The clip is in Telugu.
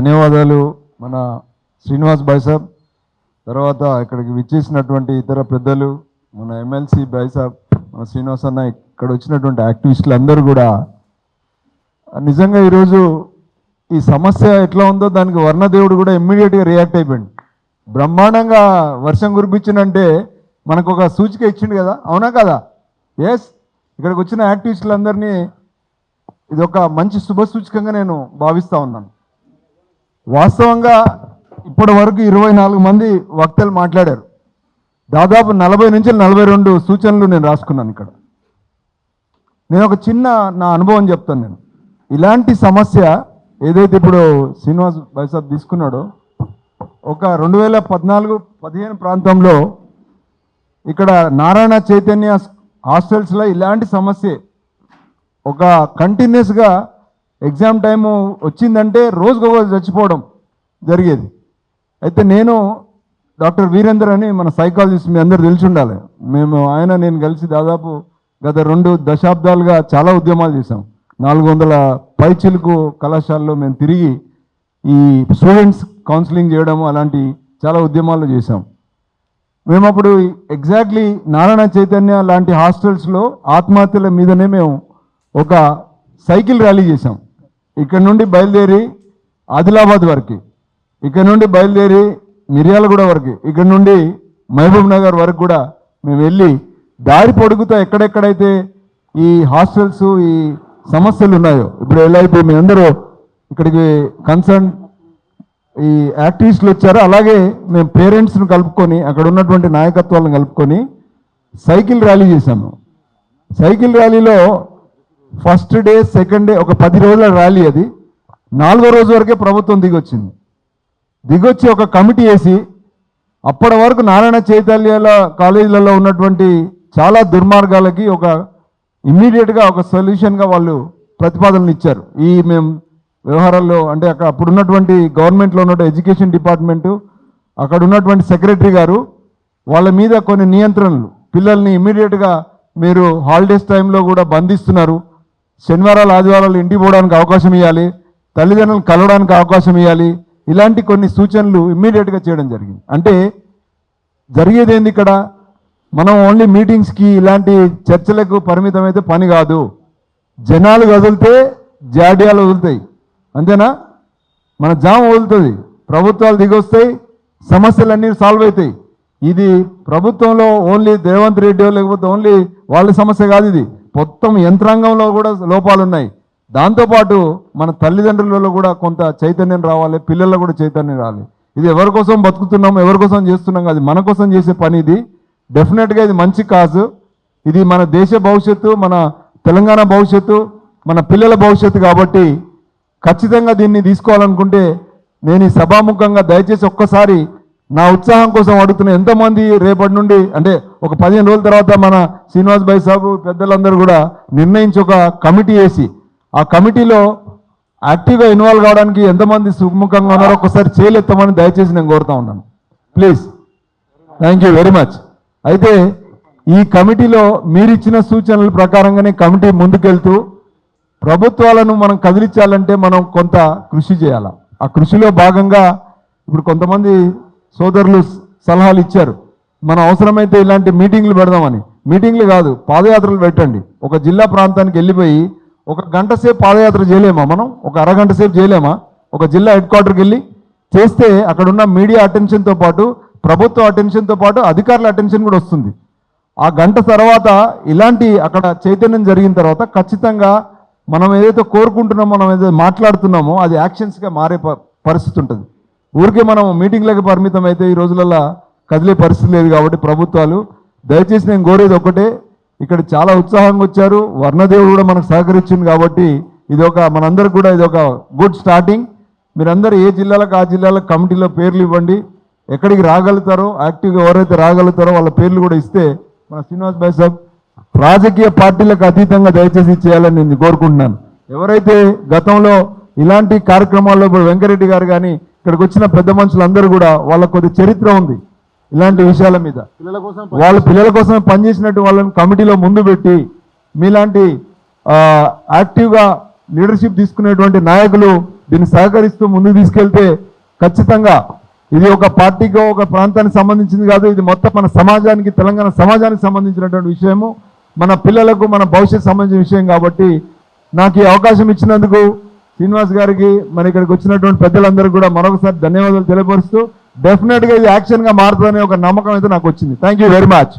ధన్యవాదాలు మన శ్రీనివాస్ బాయ్ సాబ్. తర్వాత ఇక్కడికి విచ్చేసినటువంటి ఇతర పెద్దలు మన ఎమ్మెల్సీ బాయ్ సాబ్ మన శ్రీనివాస్ అన్న ఇక్కడ వచ్చినటువంటి యాక్టివిస్టులు అందరూ కూడా. నిజంగా ఈరోజు ఈ సమస్య ఎట్లా ఉందో దానికి వర్ణదేవుడు కూడా ఇమ్మీడియట్గా రియాక్ట్ అయిపోయింది బ్రహ్మాండంగా వర్షం కురిపించిందంటే మనకు ఒక సూచిక ఇచ్చిండు కదా అవునా కదా? ఎస్ ఇక్కడికి వచ్చిన యాక్టివిస్టులందరినీ ఇది ఒక మంచి శుభ సూచకంగా నేను భావిస్తూ ఉన్నాను. వాస్తవంగా ఇప్పటి వరకు ఇరవై నాలుగు మంది వక్తలు మాట్లాడారు. దాదాపు నలభై నుంచి నలభై రెండు సూచనలు నేను రాసుకున్నాను ఇక్కడ. నేను ఒక చిన్న నా అనుభవం చెప్తాను నేను. ఇలాంటి సమస్య ఏదైతే ఇప్పుడు శ్రీనివాస్ బైసాబ్ తీసుకున్నాడో ఒక రెండు వేల పద్నాలుగు పదిహేను ప్రాంతంలో ఇక్కడ నారాయణ చైతన్య హాస్టల్స్లో ఇలాంటి సమస్య. ఒక కంటిన్యూస్గా ఎగ్జామ్ టైము వచ్చిందంటే రోజుకొక చచ్చిపోవడం జరిగేది. అయితే నేను డాక్టర్ వీరేందర్ అని మన సైకాలజిస్ట్ మీ అందరు తెలిసి ఉండాలి. మేము ఆయన నేను కలిసి దాదాపు గత రెండు దశాబ్దాలుగా చాలా ఉద్యమాలు చేశాం. నాలుగు వందల పైచిలుకు కళాశాలలో మేము తిరిగి ఈ స్టూడెంట్స్ కౌన్సిలింగ్ చేయడం అలాంటి చాలా ఉద్యమాలు చేశాం. మేము అప్పుడు ఎగ్జాక్ట్లీ నారాయణ చైతన్య లాంటి హాస్టల్స్లో ఆత్మహత్యల మీదనే మేము ఒక సైకిల్ ర్యాలీ చేశాం. ఇక్కడ నుండి బయలుదేరి ఆదిలాబాద్ వరకు ఇక్కడ నుండి బయలుదేరి మిర్యాలగూడ వరకు ఇక్కడ నుండి మహబూబ్ నగర్ వరకు కూడా మేము వెళ్ళి దారి పొడుగుతా ఎక్కడెక్కడైతే ఈ హాస్టల్స్ ఈ సమస్యలు ఉన్నాయో ఇప్పుడు ఎలా ఇప్పుడు మీ అందరూ ఇక్కడికి కన్సర్న్ ఈ యాక్టివిస్టులు వచ్చారు అలాగే మేము పేరెంట్స్ను కలుపుకొని అక్కడ ఉన్నటువంటి నాయకత్వాలను కలుపుకొని సైకిల్ ర్యాలీ చేశాము. సైకిల్ ర్యాలీలో ఫస్ట్ డే సెకండ్ డే ఒక పది రోజుల ర్యాలీ అది. నాలుగో రోజు వరకే ప్రభుత్వం దిగొచ్చింది. దిగొచ్చి ఒక కమిటీ వేసి అప్పటి వరకు నారాయణ చైతన్యాల కాలేజీలలో ఉన్నటువంటి చాలా దుర్మార్గాలకి ఒక ఇమ్మీడియట్గా ఒక సొల్యూషన్గా వాళ్ళు ప్రతిపాదనలు ఇచ్చారు. ఈ మేము వ్యవహారాల్లో అంటే అక్కడ అప్పుడు ఉన్నటువంటి గవర్నమెంట్లో ఉన్న ఎడ్యుకేషన్ డిపార్ట్మెంటు అక్కడ ఉన్నటువంటి సెక్రటరీ గారు వాళ్ళ మీద కొన్ని నియంత్రణలు. పిల్లల్ని ఇమ్మీడియట్గా మీరు హాలిడేస్ టైంలో కూడా బంధిస్తున్నారు. శనివారాలు ఆదివారాలు ఇంటికి పోవడానికి అవకాశం ఇవ్వాలి తల్లిదండ్రులను కలవడానికి అవకాశం ఇవ్వాలి ఇలాంటి కొన్ని సూచనలు ఇమ్మీడియట్గా చేయడం జరిగింది. అంటే జరిగేది ఏంది ఇక్కడ? మనం ఓన్లీ మీటింగ్స్కి ఇలాంటి చర్చలకు పరిమితం అయితే పని కాదు. జనాలు వదిలితే జాడ్యాలు వదులుతాయి. అంతేనా? మన జామ వదులుతుంది. ప్రభుత్వాలు దిగొస్తాయి సమస్యలన్నీ సాల్వ్ అవుతాయి. ఇది ప్రభుత్వంలో ఓన్లీ రేవంత్ రెడ్డి లేకపోతే ఓన్లీ వాళ్ళ సమస్య కాదు ఇది. మొత్తం యంత్రాంగంలో కూడా లోపాలు ఉన్నాయి దాంతోపాటు మన తల్లిదండ్రులలో కూడా కొంత చైతన్యం రావాలి పిల్లల్లో కూడా చైతన్యం రావాలి. ఇది ఎవరి కోసం బతుకుతున్నాం ఎవరి కోసం చేస్తున్నాం అది మన కోసం చేసే పని ఇది. డెఫినెట్గా ఇది మంచి కాజు ఇది మన దేశ భవిష్యత్తు మన తెలంగాణ భవిష్యత్తు మన పిల్లల భవిష్యత్తు కాబట్టి ఖచ్చితంగా దీన్ని తీసుకోవాలనుకుంటే నేను ఈ సభాముఖంగా దయచేసి ఒక్కసారి నా ఉత్సాహం కోసం అడుగుతున్న ఎంతమంది రేపటి నుండి అంటే ఒక పదిహేను రోజుల తర్వాత మన శ్రీనివాస్ భాయ్ సాబు పెద్దలందరూ కూడా నిర్ణయించి ఒక కమిటీ వేసి ఆ కమిటీలో యాక్టివ్గా ఇన్వాల్వ్ కావడానికి ఎంతమంది సుముఖంగా ఉన్నారో ఒకసారి చేయలేస్తామని దయచేసి నేను కోరుతా ఉన్నాను. Please. Thank you very much అయితే ఈ కమిటీలో మీరిచ్చిన సూచనల ప్రకారంగానే కమిటీ ముందుకెళ్తూ ప్రభుత్వాలను మనం కదిలించాలంటే మనం కొంత కృషి చేయాలి? ఆ కృషిలో భాగంగా ఇప్పుడు కొంతమంది సోదరులు సలహాలు ఇచ్చారు. మనం అవసరమైతే ఇలాంటి మీటింగ్లు పెడదామని. మీటింగ్లు కాదు పాదయాత్రలు పెట్టండి. ఒక జిల్లా ప్రాంతానికి వెళ్ళిపోయి ఒక గంట సేపు పాదయాత్ర చేయలేమా మనం? ఒక అరగంట సేపు చేయలేమా? ఒక జిల్లా హెడ్ క్వార్టర్కి వెళ్ళి చేస్తే అక్కడున్న మీడియా అటెన్షన్తో పాటు ప్రభుత్వ అటెన్షన్తో పాటు అధికారుల అటెన్షన్ కూడా వస్తుంది. ఆ గంట తర్వాత ఇలాంటి అక్కడ చైతన్యం జరిగిన తర్వాత ఖచ్చితంగా మనం ఏదైతే కోరుకుంటున్నామో మనం ఏదైతే మాట్లాడుతున్నామో అది యాక్షన్స్గా మారే పరిస్థితి ఉంటుంది. ఊరికే మనం మీటింగ్లకు పరిమితం అయితే ఈ రోజులలో కదిలే పరిస్థితి లేదు కాబట్టి ప్రభుత్వాలు దయచేసి నేను కోరేది ఒకటే ఇక్కడ చాలా ఉత్సాహంగా వచ్చారు. వర్ణదేవుడు కూడా మనకు సహకరించింది కాబట్టి ఇది ఒక మనందరికి కూడా ఇది ఒక గుడ్ స్టార్టింగ్. మీరందరూ ఏ జిల్లాలకు ఆ జిల్లాలకు కమిటీలో పేర్లు ఇవ్వండి. ఎక్కడికి రాగలుగుతారో యాక్టివ్గా ఎవరైతే రాగలుగుతారో వాళ్ళ పేర్లు కూడా ఇస్తే మన శ్రీనివాస్ భాయ్ సాబ్ రాజకీయ పార్టీలకు అతీతంగా దయచేసి చేయాలని నేను కోరుకుంటున్నాను. ఎవరైతే గతంలో ఇలాంటి కార్యక్రమాల్లో ఇప్పుడు వెంకరెడ్డి గారు కానీ ఇక్కడికి వచ్చిన పెద్ద మనుషులందరూ కూడా వాళ్ళ కొద్ది చరిత్ర ఉంది ఇలాంటి విషయాల మీద. వాళ్ళ పిల్లల కోసమే పనిచేసినట్టు వాళ్ళని కమిటీలో ముందు పెట్టి మీలాంటి యాక్టివ్గా లీడర్షిప్ తీసుకునేటువంటి నాయకులు దీన్ని సహకరిస్తూ ముందుకు తీసుకెళ్తే ఖచ్చితంగా ఇది ఒక పార్టీకో ఒక ప్రాంతానికి సంబంధించింది కాదు ఇది మొత్తం మన సమాజానికి తెలంగాణ సమాజానికి సంబంధించినటువంటి విషయము. మన పిల్లలకు మన భవిష్యత్ సంబంధించిన విషయం కాబట్టి నాకు ఈ అవకాశం ఇచ్చినందుకు శ్రీనివాస్ గారికి మరి ఇక్కడికి వచ్చినటువంటి పెద్దలందరూ కూడా మరొకసారి ధన్యవాదాలు తెలియపరుస్తూ డెఫినెట్గా ఇది యాక్షన్గా మారుతుందనే ఒక నమ్మకం అయితే నాకు వచ్చింది. Thank you very much